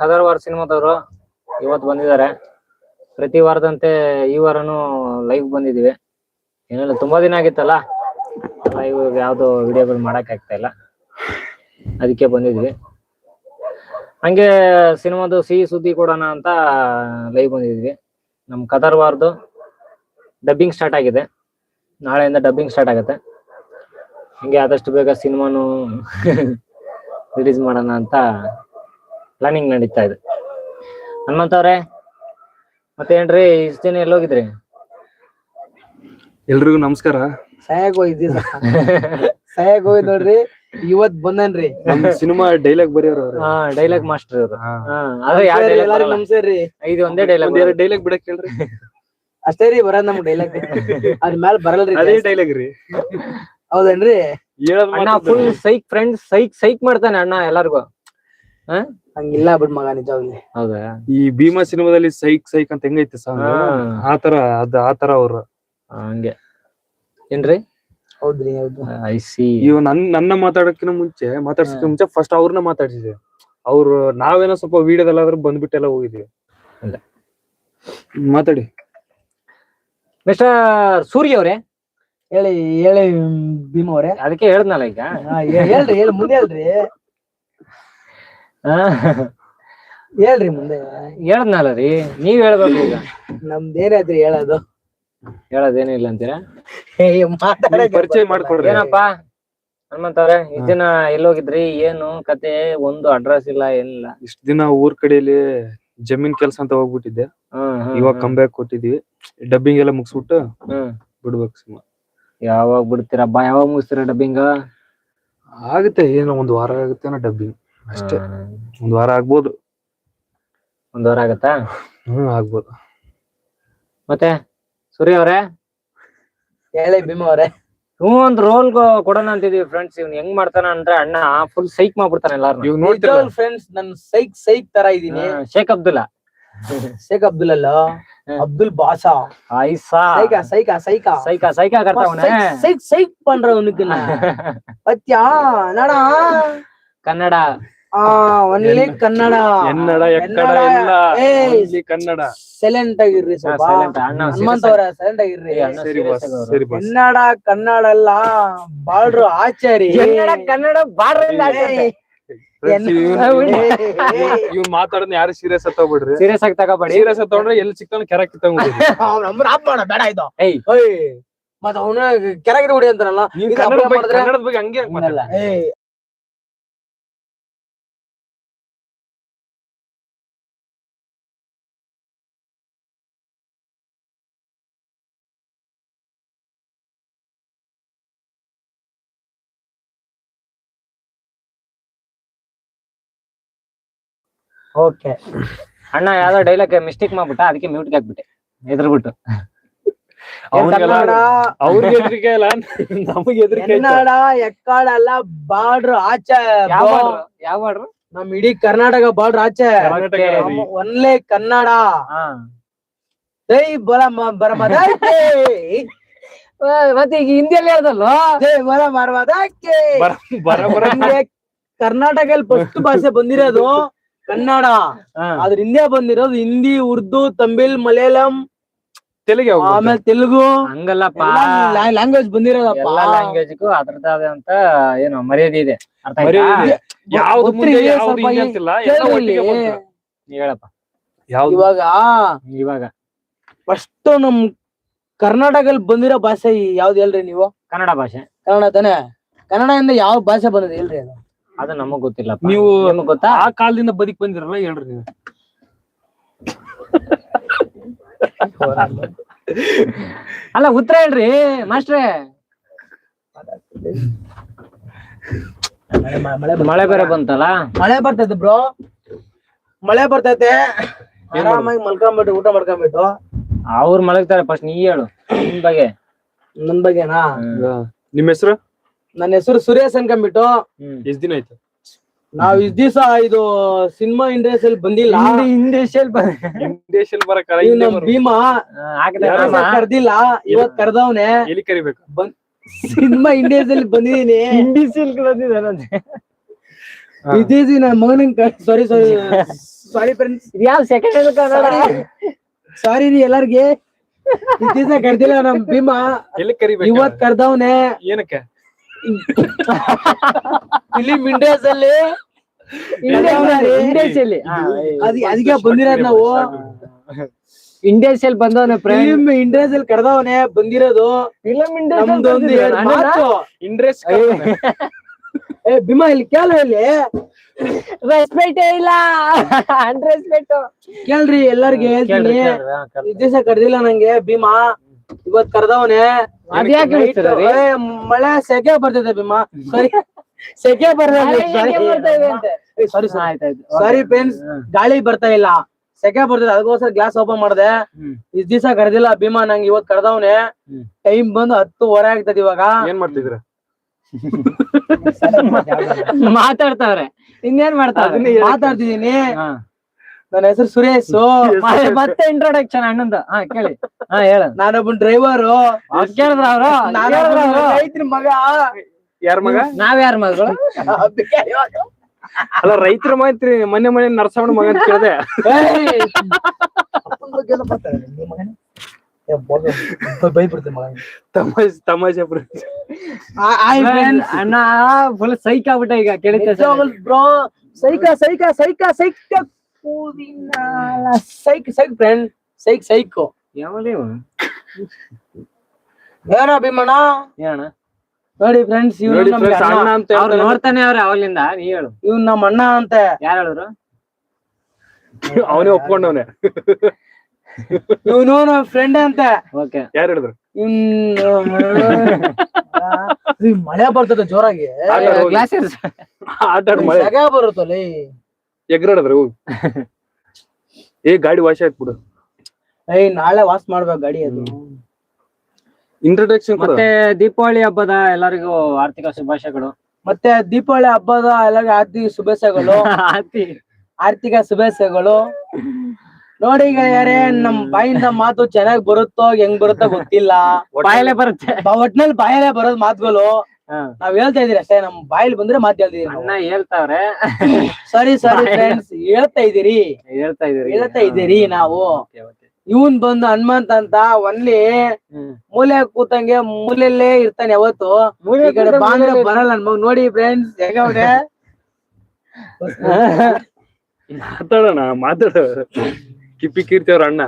ಕದರ್ವಾರ್ ಸಿನಿಮಾದವರು ಇವತ್ತು ಬಂದಿದ್ದಾರೆ. ಪ್ರತಿ ವಾರದಂತೆ ಈ ವಾರನು ಲೈವ್ ಬಂದಿದೀವಿ ಏನಿಲ್ಲ, ತುಂಬಾ ದಿನ ಆಗಿತ್ತಲ್ಲ? ಲೈವ್ ಯಾವ್ದು ವಿಡಿಯೋಗಳು ಮಾಡಕ್ ಆಗ್ತಾ ಇಲ್ಲ. ಅದಕ್ಕೆ ಬಂದಿದ್ವಿ ಹಂಗೆ ಸಿನಿಮಾದು ಸಿಹಿ ಸುದ್ದಿ ಕೊಡೋಣ ಅಂತ ಲೈವ್ ಬಂದಿದ್ವಿ ನಮ್ ಕದರ್ವಾರ್ದು ಡಬ್ಬಿಂಗ್ ಸ್ಟಾರ್ಟ್ ಆಗಿದೆ. ನಾಳೆಯಿಂದ ಡಬ್ಬಿಂಗ್ ಸ್ಟಾರ್ಟ್ ಆಗುತ್ತೆ. ಹಂಗೆ ಆದಷ್ಟು ಬೇಗ ಸಿನಿಮಾನು ರಿಲೀಸ್ ಮಾಡೋಣ ಅಂತ ಪ್ಲಾನಿಂಗ್ ನಡೀತಾ ಇದೆ. ಹನುಮಂತ ಅವ್ರೆ ಮತ್ತೇನ್ರಿ ಇಷ್ಟ ದಿನ ಎಲ್ಲೋಗಿದ್ರಿ? ಎಲ್ರಿಗೂ ನಮಸ್ಕಾರ. ಸಹಾಯಕ್ ಹೋಗಿದ್ದಿ ಸಹಾಯಕ್ ಹೋಗಿದ್ ನೋಡ್ರಿ ಇವತ್ ಬಂದನ್ರಿ. ನಮ್ ಸಿನಿಮಾ ಡೈಲಾಗ್ ಬರೆಯೋರು ಹಾ ಡೈಲಾಗ್ ಮಾಸ್ಟರ್ ಇವರು ಹಾ. ಹಾ ಅದೇ ಯಾವ ಎಲ್ಲಾರಿಗೂ ಡೈಲಾಗ್ ನಮಸ್ಕಾರ್ರಿ ಇದು ಒಂದೇ ಡೈಲಾಗ್ ಒಂದೇ ಎರಡ್ ಡೈಲಾಗ್ ಬಿಡಕ್ ಹೇಳ್ರಿ. ಅಷ್ಟೇ ರೀ ಬರೋದ್ ನಮ್ಗ್ ಡೈಲಾಗ್ ಅದ್ ಮ್ಯಾಲ ಬರಲ್ರಿ ಅದೇ ಡೈಲಾಗ್ ರೀ. ಹೌದೇನ್ರಿ? ಅಣ್ಣ ಫುಲ್ ಸೈಕ್ ಫ್ರೆಂಡ್ಸ್ ಸೈಕ್ ಸೈಕ್ ಮಾಡ್ತಾನೆ ಅಣ್ಣ ಎಲ್ಲಾರ್ಗು. ಹಂಗಿಲ್ಲ ಬಿಡ್ ಮಗ ನಿಜವಾಗ್ಲಿ. ಹೌದಾ? ಈ ಭೀಮಾ ಸಿನಿಮಾದಲ್ಲಿ ಸೈಕ್ ಸೈಕ್ ಅಂತ ಹೆಂಗೈತೆ ಸಾಂಗ್ ಹಾ. ಆತರ ಅದ್ ಆತರ ಅವ್ರು. ಹಂಗೆ. ಏನ್ರಿ? ಹೌದ್ರಿ ಹೌದು. ಐ ಸಿ ಇವ್ ನನ್ ನನ್ನ ಮಾತಾಡಕ್ಕಿಂತ ಮುಂಚೆ ಮಾತಾಡ್ಸಕ್ಕಿನ ಮುಂಚೆ ಫಸ್ಟ್ ಅವ್ರನ್ನ ಮಾತಾಡ್ಸಿದ್ವಿ. ಅವ್ರು ನಾವೇನೋ ಸ್ವಲ್ಪ ವಿಡಿಯೋದಲ್ಲಾದ್ರೂ ಬಂದ್ಬಿಟ್ಟೆಲ್ಲ ಹೋಗಿದ್ವಿ. ಅಲ್ಲ. ಮಾತಾಡಿ. ಮಿಸ್ಟರ್ ಸೂರ್ಯ ಅವ್ರೆ? ಹೇಳಿ ಹೇಳಿ ಭೀಮ ಅವ್ರೆ. ಅದಕ್ಕೆ ಹೇಳ್ದ್ನಲ್ಲ ಈಗ? ಹಾ, ಹೇ- ಹೇಳ್ರಿ ಹೇಳಿ ಮುಂದೆ ಹೇಳ್ರಿ. ಹೇಳ್ರಿ ಮುಂದೆ. ಹೇಳದ್ನಲ್ಲ ರೀ. ನೀವ್ ಹೇಳ್ಬೇಕು ಈಗ. ನಮ್ದೇನಾದ್ರಿ ಹೇಳೋದು? ಹೇಳೋದೇನಿಲ್ಲ ಅಂತೀರಾ? ಪರಿಚಯ ಮಾಡ್ಕೊಡ್ರಿ. ಏನಪ್ಪಾ? ಹನುಮಂತವ್ರೆ ಇಷ್ಟ ದಿನ ಎಲ್ಲೋಗಿದ್ರಿ? ಏನು ಕತೆ? ಒಂದು ಅಡ್ರೆಸ್ ಇಲ್ಲ ಏನಿಲ್ಲ. ಇಷ್ಟ ದಿನ ಊರ್ ಕಡೆಯಲ್ಲಿ ಜಮೀನ್ ಕೆಲ್ಸ ಅಂತ ಹೋಗ್ಬಿಟ್ಟಿದ್ದೆ. ಹ್ಮ್ ಹ್ಮ್ ಇವಾಗ ಕಂಬ್ಯಾಕ್ ಕೊಟ್ಟಿದ್ವಿ. ಡಬ್ಬಿಂಗ್ ಎಲ್ಲ ಮುಗಿಸ್ಬಿಟ್ಟು ಹ್ಮ್. ಬಿಡ್ಬೇಕು ಸುಮ್ಮ ಯಾವಾಗ ಬಿಡ್ತೀರಾ ಯಾವಾಗ ಮುಗಿಸ್ತೀರಾ ಡಬ್ಬಿಂಗ್ ಆಗುತ್ತೆ ಏನೋ ಒಂದ್ ವಾರ ಆಗುತ್ತೆ ಡಬ್ಬಿಂಗ್ ಅಷ್ಟೇ ಒಂದ್ ವಾರ ಆಗ್ಬೋದು ಒಂದ್ ವಾರ ಆಗತ್ತಾ ಹ್ಮ್ ಆಗ್ಬೋದು ಮತ್ತೆ ಸೂರ್ಯ ಅವ್ರೆ ಹೇಳಿ ಭೀಮ್ ಅವ್ರೆ ಹ್ಞೂ ಒಂದ್ ರೋಲ್ ಕೊಡೋಣ ಅಂತಿದೀವಿ ಫ್ರೆಂಡ್ಸ್ ಇವ್ನ ಹೆಂಗ್ ಮಾಡ್ತಾನ ಅಂದ್ರೆ ಅಣ್ಣ ಫುಲ್ ಸೈಕ್ ಮಾಡ್ಬಿಡ್ತಾನೆ ಎಲ್ಲಾರು ಇವಾಗ ನೋಡ್ತಿರ ಫ್ರೆಂಡ್ಸ್ ನನ್ ಸೈಕ್ ಸೈಕ್ ತರ ಇದೀನಿ ಶೇಖ್ ಅಬ್ದುಲ್ಲಾ ಶೇಖ್ ಅಬ್ದುಲ್ ಅಲ್ಲ ಹ್ಮ್. ಅಬ್ದುಲ್ ಬಾಷಾ ಐಸಾ சைக்கா சைக்கா சைக்கா ಸೈಕಾ ಸೈಕಾ ಕರ್ತಾ ಅವನೇ சைக் சைக் பண்ற உனக்கு பத்தியா என்னடா ಕನ್ನಡ ಒನ್ಲಿ ಕನ್ನಡ. ಕನ್ನಡ ಎಕ್ಕಡ ಇಲ್ಲ ಇಲ್ಲಿ ಕನ್ನಡ. ಸೈಲೆಂಟ್ ಆಗಿರ್ರಿ ಸ್ವಲ್ಪ. silent. ಅಣ್ಣ ಒಂದ್ ಹನುಮಂತ ಸೈಲೆಂಟ್ ಆಗಿರ್ರಿ. ಕನ್ನಡ ಕನ್ನಡ ಎಲ್ಲ ಬಾಳ್ರು ಆಚಾರಿ. ಕನ್ನಡ ಕನ್ನಡ ಬಾಡ್ರಲ್ಲ Friends, ಮಾತಾಡೋದ್ ಯಾರು ಸೀರಿಯಸ್ ತಗೋಬಿಡ್ರಿ ಸೀರಿಯಸ್ ಆಗಿ ತಗೋಬೇಡಿ. ಸೀರಿಯಸ್ ತಗೊಂಡ್ರೆ ಎಲ್ಲಿ ಸಿಕ್ತಾನ ಕೆರಕ್ ಕಿತ್ತಂಗ್ಬಿಡ್ರಿ ಅವ್ನ ನಂಬರ್ ಆಫ್ ಮಾಡ ಬೇಡ ಇದು. ಮತ್ತ ಅವನು ಕೆರಗಿಡ ಹುಡಿ ಅಂತಾರಲ್ಲ ಕನ್ನಡದ ಬಗ್ಗೆ ಹಂಗೆ ಯಾಕ್ ಓಕೆ ಅಣ್ಣ ಯಾವ್ದೋ ಡೈಲಾಗ್ ಮಿಸ್ಟೇಕ್ ಮಾಡ್ಬಿಟ್ಟ ಅದಕ್ಕೆ ಮ್ಯೂಟ್ ಹಾಕ್ಬಿಟ್ಟೆ. ಕನ್ನಡ ಅವ್ರಿಗೆ ಹೆದರಿಕೆ ಇಲ್ಲ ನಮಗೆ ಹೆದರಿಕೆ. ಕನ್ನಡ ಎಕ್ಕಾಡಲ್ಲ? ಬಾರ್ಡ್ರ್ ಆಚೆ ಯಾವ? ಯಾವ ನಮ್ ಇಡೀ ಕರ್ನಾಟಕ ಬಾರ್ಡ್ರ್ ಆಚೆ. ಒನ್ಲೇ ಕನ್ನಡ. ಹಾ. ಜೈ ಬರ ಮತ್ತೆ ಈಗ ಹಿಂದಿಯಲ್ಲಿ ಹೇಳ್ದಲ್ವಾ ಬರ ಬರ ಬರ ಫಸ್ಟ್ ಭಾಷೆ ಬಂದಿರೋದು. ಕನ್ನಡ. ಅದ್ರ ಹಿಂದೆ ಬಂದಿರೋದು ಹಿಂದಿ ಉರ್ದು ತಮಿಳ್ ಮಲಯಾಳಂ ತೆಲುಗು ಆಮೇಲೆ ತೆಲುಗು. ಹಂಗಲ್ಲಪ್ಪ. ಲ್ಯಾಂಗ್ವೇಜ್ ಬಂದಿರೋದಪ್ಪ. ಎಲ್ಲಾ ಲ್ಯಾಂಗ್ವೇಜ್ಗೂ ಅದ್ರದ್ದಾದಂತ ಏನು ಮರ್ಯಾದೆ ಇದೆ. ಅರ್ಥ ಆಯ್ತಾ? ಇದೆ. ಯಾವ್ದು ಸ್ವಲ್ಪ ಹಿಂದೆ ಅಂತಿಲ್ಲ. ಎಲ್ಲ ಕೇಳಿ. ಒಟ್ಟಿಗೆ ಇಲ್ಲಿ. ಬಂತು. ನೀವ್ ಹೇಳಪ್ಪ. ಯಾವ್ದು? ಇವಾಗ ಇವಾಗ. ಫಸ್ಟ್ ನಮ್ ಕರ್ನಾಟಕದಲ್ಲಿ ಬಂದಿರೋ ಭಾಷೆ ಯಾವ್ದು ಹೇಳ್ರಿ ನೀವು? ಕನ್ನಡ ಭಾಷೆ. ಕನ್ನಡ ತಾನೆ? ಕನ್ನಡದಿಂದ ಯಾವ ಭಾಷೆ ಬಂದಿದೆ ಹೇಳ್ರಿ ಅದು? ಅದು ನಮಗ್ ಗೊತ್ತಿಲ್ಲ ನೀವು ನಿಮಗ್ ಗೊತ್ತಾ? ಆ ಕಾಲದಿಂದ ಬದಿಕ್ ಬಂದಿರಲ್ಲ ಹೇಳ್ರಿ ನೀವು. ಅಲ್ಲ ಉತ್ತರ ಹೇಳ್ರಿ ಮಾಸ್ಟ್ರೇ. ಮಳೆ ಬೇರೆ ಬಂತಲ್ಲ? ಮಳೆ ಬರ್ತೈತೆ ಬ್ರೋ. ಮಳೆ ಬರ್ತೈತೆ. ಆರಾಮಾಗಿ ಮಲ್ಕೊಂಬಿಟ್ಟು ಊಟ ಮಾಡ್ಕೊಂಬಿಟ್ಟು. ಅವ್ರು ಮಲಗ್ತಾರೆ ಫಸ್ಟ್ ನೀ ಹೇಳು ನಿನ್ ಬಗ್ಗೆ. ನನ್ ಬಗ್ಗೆನಾ? ನಿಮ್ ಹೆಸರು? ನನ್ನ ಹೆಸರು ಸುರೇಶ್ ಅನ್ಕೊಂಡ್ಬಿಟ್ಟು ಎಷ್ಟ್ ದಿನ ಆಯ್ತು? ನಾವ್ ಇಷ್ಟ ದಿವಸ ಇದು ಸಿನಿಮಾ ಇಂಡಸ್ಟ್ರಿಯಲ್ಲಿ ಬಂದಿಲ್ಲ. ಇಂಡಸ್ಟ್ರಿಯಲ್ ದೇಶದಲ್ಲಿ ಬರಕಲ್ಲ ಇವ್ ನಮ್ ಭೀಮಾ. ಕರ್ದಿಲ್ಲ ಇವತ್ ಕರ್ದವ್ನೆ. ಎಲ್ಲಿ ಕರಿಬೇಕು? ಸಿನಿಮಾ ಇಂಡಸ್ಟ್ರಿಯಲ್ಲಿ ಬಂದಿದೀನಿ. ಇಂಡಸ್ಟ್ರಿಯಲ್ ಬಂದಿದ್ದಾನಂತೆ. ವಿದೇಶಿ ನನ್ನ ಮಗನಿಂಗ್ ಸಾರಿ ಸಾರಿ ಸಾರಿ ಫ್ರೆಂಡ್ಸ್ ಯಾವ ಸೆಕೆಂಡ್ ಕನ್ನಡ? ಸಾರಿ ರೀ ಎಲ್ಲಾರ್ಗೆ. ಇದ್ದೀನ ಕರ್ದಿಲ್ಲ ನಮ್ ಭೀಮಾ. ಎಲ್ಲಿ ಕರಿಬೇಕು? ಇವತ್ ಕರ್ದವ್ನೆ. ಏನಕ್ಕೆ? ಫಿಲಿಂ ಇಂಡಿಯಾಸ್ ಅಲ್ಲಿ. ಇಂಡಿಯನ್ಸಲ್ಲಿ ಅದ್ ಅದಕ್ಕೆ ಬಂದಿರೋದ್ ನಾವು. ಇಂಡಿಯಾಸ್ ಅಲ್ಲಿ ಪ್ರೇಮ್ ಫಿಲಿಂ ಇಂಡಿಯಾಸ್ ಅಲ್ಲಿ ಕರೆದವನೆ ಬಂದಿರೋದು ಮಾತು. ಇಂಟ್ರೆಸ್ಟ್ ಏ ಭೀಮಾ ಇಲ್ಲಿ ಕೇಳ ಇಲ್ಲಿ. ರೆಸ್ಪೆಕ್ಟ್ ಇಲ್ಲ. ಅನ್ರೆಸ್ಪೆಕ್ಟ್ ಕೇಳ್ರಿ ಎಲ್ಲಾರ್ಗೆ ಹೇಳ್ತೀನಿ. ಇದ್ ದಿವಸ ಕರ್ದಿಲ್ಲ ನಂಗೆ ಭೀಮಾ. ಇವತ್ ಕರ್ದವನೆ ಅದ್ಯಾಕೆ ಹೇಳ್ತೀರ ರೀ? ಮಳೆ ಸೆಕೆ ಬರ್ತೈತೆ ಭೀಮಾ. ಸರಿ. ಸೆಕೆ ಬರ್ತೈತೆ ಸಾರಿ. ಆಯ್ತಾಯ್ತು ಸಾರಿ ಫ್ರೆಂಡ್ಸ್ ಗಾಳಿ ಬರ್ತಾ ಇಲ್ಲ. ಸೆಕೆ ಬರ್ತದೆ. ಅದಕ್ಕೋಸ್ಕರ ಗ್ಲಾಸ್ ಓಪನ್ ಮಾಡ್ದೆ. ಹ್ಮ್. ಇದ್ ದಿವಸ ಕರ್ದಿಲ್ಲ ಭೀಮಾ. ನಂಗೆ ಇವತ್ ಕರ್ದವನೆ. ಹ್ಮ್. ಟೈಮ್ ಬಂದು ಹತ್ತುವರೆ ಆಗ್ತದೆ ಇವಾಗ. ಏನ್ ಮಾಡ್ತಿದ್ರ ಮಾತಾಡ್ತಾವ್ರೆ. ಇನ್ನೇನ್ ಮಾಡ್ತಾವ್ರೆ? ಅದನ್ನೇ ಮಾತಾಡ್ತಿದೀನಿ ಹಾ. ನನ್ನ ಹೆಸರು ಸುರೇಶ್. ಮತ್ತೆ- ಇಂಟ್ರೊಡಕ್ಷನ್ ಅಣ್ಣಂದ. ಹಾ ಕೇಳಿ. ಹಾ ಹೇಳ. ನಾನೊಬ್ಬ ಡ್ರೈವರು ಕೇಳಿದ್ರ ಅವ್ರು? ರೈತರ ಮಗ. ಯಾರ ಮಗ? ನಾವ್ ಯಾರ ಮಗಳು? ಅಲ್ಲ ರೈತರ ಮಾತ್ರಿ ಮನೆ ಮನೆ ನರಸವಣ ಮಗ ಅಂತ ಕೇಳಿದೆ. ಏಯ್! ಅಪ್ಪನ್ ಬಗ್ಗೆ ಎಲ್ಲ ಮಾತಾಡು, ಮಗನೇ. ಏ, ಬೋಗ, ಬೈಬಿಡ್ತೀನಿ ಮಗ. ತಮಾಷೆ. ಅಣ್ಣ ಫುಲ್ ಸೈಕ್ ಆಗ್ಬಿಟ್ಟ ಈಗ ಕೇಳಿದ bro psych psych psych psych. Psych ಕೂದಿನಾಳ. Psych psych friend psych psych ಏನ ಭೀಮಣ್ಣ. ಏನ ನೋಡಿ ಫ್ರೆಂಡ್ಸ್ ಇವ್ರು ನೋಡಿ friends, ಅಣ್ಣ. ಅಣ್ಣ ಅಂತ ಅವ್ರು ಹೇಳ್ತಾರೆ. ನೋಡ್ತಾನೆ ಅವ್ರೆ ಅವಲಿಂದ ನೀ ಹೇಳು. ಇವ್ನು ನಮ್ಮ ಅಣ್ಣ ಅಂತ. ಯಾರು ಹೇಳಿದ್ರು? ಅವನೇ ಒಪ್ಕೊಂಡವನೆ. ಇವನು ನಮ್ಮ ಫ್ರೆಂಡ್ ಅಂತ. ಓಕೆ. ಯಾರು ಹೇಳಿದ್ರು? ಇವ್ನ್ ಮಳೆ ಬರ್ತದೆ ಜೋರಾಗಿ. ಆಟ ಆಡ್ ಮಳೆ. ಸೆಗೆ ಬರುತ್ತಲ್ಲ. ಎಗ್ರಾಡದ್ರ ಹೋಗಿ. ಏ ಗಾಡಿ ವಾಶ್ ಆಯ್ತು ಬಿಡು. ಏಯ್ ನಾಳೆ ವಾಶ್ ಮಾಡ್ಬೇಕು ಗಾಡಿ ಅದು. ಇಂಟ್ರೊಡಕ್ಷನ್ ಕೊಡು. ಮತ್ತೆ ದೀಪಾವಳಿ ಹಬ್ಬದ ಎಲ್ಲರಿಗೂ ಆರ್ಥಿಕ ಶುಭಾಶಯಗಳು. ಮತ್ತೆ ದೀಪಾವಳಿ ಹಬ್ಬದ ಎಲ್ಲರಿಗೂ ಆರ್ಥಿಕ ಶುಭಾಶಯಗಳು. ಆರ್ತಿ. ಆರ್ಥಿಕ ಶುಭಾಶಯಗಳು. ನೋಡಿ ಯಾರೇ ನಮ್ ಬಾಯಿಂದ ಮಾತು ಚೆನ್ನಾಗ್ ಬರುತ್ತೋ ಹೆಂಗ್ ಬರುತ್ತೋ ಗೊತ್ತಿಲ್ಲ. ಬಾಯಲ್ಲೇ ಬರುತ್ತೆ ಒಟ್ನಲ್ಲಿ ಬಾಯಲ್ಲೇ ಬರೋದ್ ಮಾತುಗಳು. ನಾವ್ ಹೇಳ್ತಾ ಇದೀರಿ ಅಷ್ಟೇ ನಮ್ ಬಾಯಿಲ್ ಬಂದ್ರೆ ಮಾತು ಹೇಳ್ತಿದೀರಿ ಅಣ್ಣ ಹೇಳ್ತಾವ್ರೆ. ಸಾರಿ ಸಾರಿ ಫ್ರೆಂಡ್ಸ್ ಹೇಳ್ತಾ ಇದೀರಿ ಹೇಳ್ತಾ ಇದೀರಿ ಹೇಳ್ತಾ ಇದೀರಿ ನಾವು. ಇವನ್ ಬಂದು ಹನುಮಂತ ಅಂತ ಒನ್ಲಿ. ಮೂಲೆ ಕೂತಂಗೆ ಮೂಲೆಯಲ್ಲೇ ಇರ್ತಾನೆ ಯಾವತ್ತು? ಈ ಕಡೆ ಬಾಂದ್ರೆ ಬರಲ್ಲ ನೋಡಿ ಫ್ರೆಂಡ್ಸ್ ಹೆಂಗವ್ರೆ ಮಾತಾಡೋಣ ಮಾತಾಡ. ಕಿಪ್ಪಿ ಕೀರ್ತಿ ಅವ್ರ ಅಣ್ಣ.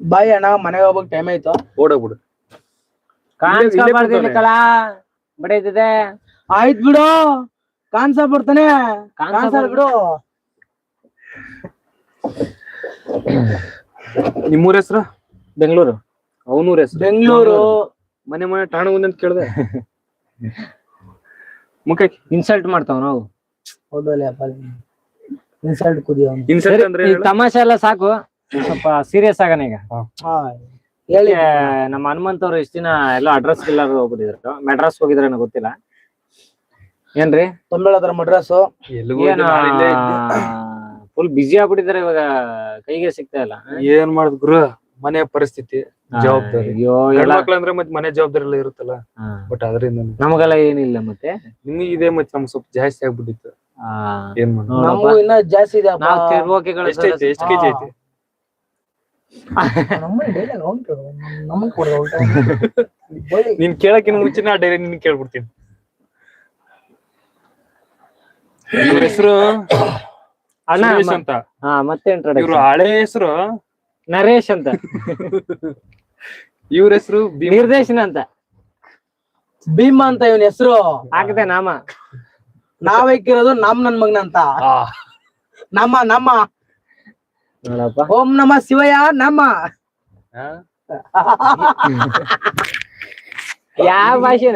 ಬಾಯ್ ಅಣ್ಣ ಮನೆಗೆ ಹೋಗ್ಬೇಕು ಟೈಮ್ ಆಯ್ತು. ಓಡೋಗ್ಬಿಡು. ಕಳ. ಬಡೈತಿದೆ ಆಯ್ತ್ ಬಿಡು. ಕಾನ್ಸ ಬರ್ತಾನೆ. ಬಿಡು. ನಿಮ್ಮೂರ ಹೆಸರು? ಬೆಂಗಳೂರು. ಅವನೂರ ಹೆಸರು. ಬೆಂಗಳೂರು. ಮನೆ ಮನೆ ಠಾಣ ಒಂದ್ ಅಂತ ಕೇಳ್ದೆ. ಮುಖ ಇನ್ಸಲ್ಟ್ ಮಾಡ್ತಾವ್ ನಾವು. ಇನ್ಸಲ್ಟ್ ಕುದಿಯ ಇನ್ಸಲ್ಟ್ ಅಂದ್ರೆ ಈ ತಮಾಷೆ ಎಲ್ಲ ಸಾಕು. ಸ್ವಲ್ಪ ಸೀರಿಯಸ್ ಆಗನೆ ಈಗ. ಹೇಳಿ. ನಮ್ಮ ಹನುಮಂತ್ ಅವ್ರು ಇಷ್ಟ ದಿನ ಎಲ್ಲ ಅಡ್ರೆಸ್ ಇಲ್ಲ ಹೋಗ್ಬಿಟ್ಟಿದ್ರು. ಮೆಡ್ರಾಸ್ ಹೋಗಿದ್ರೆ ಗೊತ್ತಿಲ್ಲ. ಏನ್ರಿ? ತಮಿಳ್ ಮಡ್ರಾಸ್ ಫುಲ್ ಬಿಜಿ ಆಗ್ಬಿಟ್ಟಿದ್ದಾರೆ ಇವಾಗ. ಕೈಗೆ ಸಿಗ್ತಾ ಇಲ್ಲ. ಏನ್ ಮಾಡುದ್ ಗುರು? ಮನೆ ಪರಿಸ್ಥಿತಿ ಜವಾಬ್ದಾರಿ. ಹೆಣ್ಮಕ್ಳು ಅಂದ್ರೆ ಮತ್ತೆ ಮನೆ ಜವಾಬ್ದಾರಿ ಎಲ್ಲ ಇರುತ್ತಲ್ಲ. ಬಟ್ ಅದರಿಂದ ನಮಗೆಲ್ಲ ಏನಿಲ್ಲ ಮತ್ತೆ? ನಿಮಗೆ ಇದೆ ಮತ್ತೆ ನಮ್ಗೆ ಸ್ವಲ್ಪ ಜಾಸ್ತಿ ಆಗ್ಬಿಟ್ಟಿತ್ತು. ಏನ್ ಮಾಡೋದು? ನಮಗೂ ಇನ್ನ ಜಾಸ್ತಿ ಇದೆ ಎಷ್ಟ್ ಕೆಜಿ ಐತಿ ನಮ್ಮ daily ಎಲ್ಲ ಉಂಟು. ನಮಗ್ ಕೊಡು ಊಟ. ಬೈಲಿ. ನೀನ್ ಕೇಳಕ್ಕಿನ ಮುಂಚೆ ನಾ ಡೈರೆಕ್ಟ್ ನಿನ್ ಕೇಳ್ಬಿಡ್ತೀನಿ. ಇವ್ರ ಹೆಸರು? ಅಣ್ಣ ಸುರೇಶ್ ಅಂತ. ಹಾ ಮತ್ತೆ ಇವ್ರ. ಹಳೆ ಹೆಸರು? ನರೇಶ್ ಅಂತ. ಇವ್ರ ಹೆಸರು ನಿರ್ದೇಶನ ಅಂತ. ಭೀಮ ಅಂತ ಇವನ್ ಹೆಸರು. ಹಾಕದೆ ನಾಮ. ನಾವ್ ಇಕ್ಕಿರೋದು ನಮ್ ನನ್ ಮಗನ ಅಂತ. ನಮ್ಮ ನಮ್ಮ. ಓಂ ನಮ ಶಿವಯ ನಮ್ಮ ಯಾವ ಭಾಷೆ.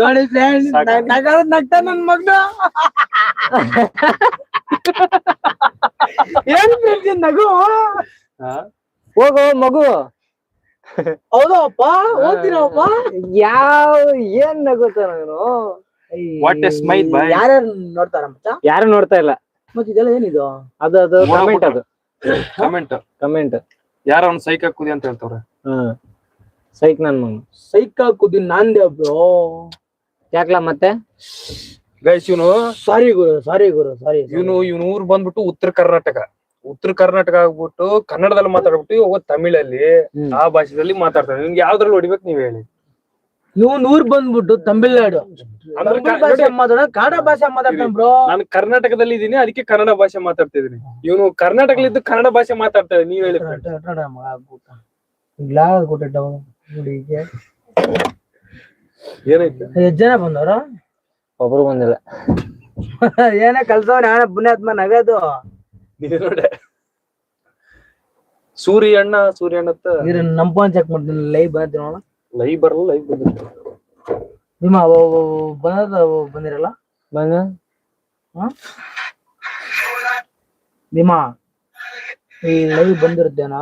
ನೋಡಿ ನಗ್ತ ನನ್ ಮಗ್ನ. ಏನ್ ಫ್ರೆಂಡ್ಸ್ ನಗು? ಹೋಗು ಮಗು. ಹೌದಪ್ಪ ಓದ್ತೀರಪ್ಪ ಓದ್ತೀನಪ್ಪ ಯಾವ ಏನ್ ನಗುತ್ತ ನಾನು What ಇಸ್ ಮೈ ಬಾಯ್ ಯಾರ್ಯಾರು ನೋಡ್ತಾರ ಮಚ್ಚ? ಯಾರು ನೋಡ್ತಾ ಇಲ್ಲ. ಮತ್ತೆ ಇದೆಲ್ಲ ಏನಿದು? ಅದು ಅದು ಕಮೆಂಟ್ ಅದು. ಕಮೆಂಟ್ ಕಮೆಂಟ್ ಯಾರ ಅವನು ಸೈಕ್ ಹಾಕುದಿ ಅಂತ ಹೇಳ್ತವ್ರೆ? ಹ್ಮ್ ಸೈಕ್ ನನ್ ಮಗನು ಸೈಕ ಕುದಿ ನಾಂದೆ ಬ್ರೋ. ಯಾಕಲ ಮತ್ತೆ? ಗೈಸ್ ಇವನು ಸಾರಿ ಗುರು ಸಾರಿ ಗುರು ಸಾರಿ ಇವನು ಇವನು ಊರು ಬಂದ್ಬಿಟ್ಟು ಉತ್ತರ ಕರ್ನಾಟಕ. ಉತ್ತರ ಕರ್ನಾಟಕ ಆಗ್ಬಿಟ್ಟು ಕನ್ನಡದಲ್ಲಿ ಮಾತಾಡ್ಬಿಟ್ಟು ಇವಾಗ ತಮಿಳಲ್ಲಿ ಆ ಭಾಷೆದಲ್ಲಿ ಮಾತಾಡ್ತಾರೆ ನಿಮ್ಗೆ ಯಾವ್ದ್ರಲ್ಲಿ ಹೊಡಿಬೇಕು ನೀವ್ ಹೇಳಿ. ಇವನ್ ಊರ್ ಬಂದ್ಬಿಟ್ಟು ತಮಿಳ್ನಾಡು. ಅಂದ್ರೆ ತಮಿಳ್ ಭಾಷೆ ಮಾತಾಡ ಕನ್ನಡ ಭಾಷೆ ಮಾತಾಡ್ತಾನೆ ಬ್ರೋ. ನಾನು ಕರ್ನಾಟಕದಲ್ಲಿ ಇದೀನಿ ಅದಕ್ಕೆ ಕನ್ನಡ ಭಾಷೆ ಮಾತಾಡ್ತಿದೀನಿ ಇವನು ಕರ್ನಾಟಕದಲ್ಲಿದ್ದು ಕನ್ನಡ ಭಾಷೆ ಮಾತಾಡ್ತಾರೆ ನೀವ್ ಹೇಳಿ ಕೊಟ್ಟಿಟ್ಟ ಹುಡುಗಿಗೆ. ಎಷ್ಟ್ ಜನ ಬಂದವರ? ಒಬ್ರು ಬಂದಿಲ್ಲ. ಏನೇ ಕಲ್ಸವ್ರ ಯಾಣ ಪುಣ್ಯಾತ್ಮ ನಗದು. ಸೂರ್ಯಣ್ಣ ಸೂರ್ಯಣ್ಣ ಸೂರ್ಯ ಅಣ್ಣ ಸೂರ್ಯ ಅಣ್ಣ ಇದ್ರ ನಮ್ ಫೋನ್ ಚೆಕ್ ಮಾಡ್ತೀನಿ ಲೈವ್ ಬರ್ತೀನಿ ನೋಡ. ಲೈವ್ ಬರಲ್ಲ ಲೈವ್ ಬಂದಿತ್ತು ನಿಮ್ಮ ಬಂದ ಬಂದಿರಲ್ಲ? ಬಂದ. ನಿಮ್ಮ ಈ ಲೈವ್ ಬಂದಿರುತ್ತೇನಾ?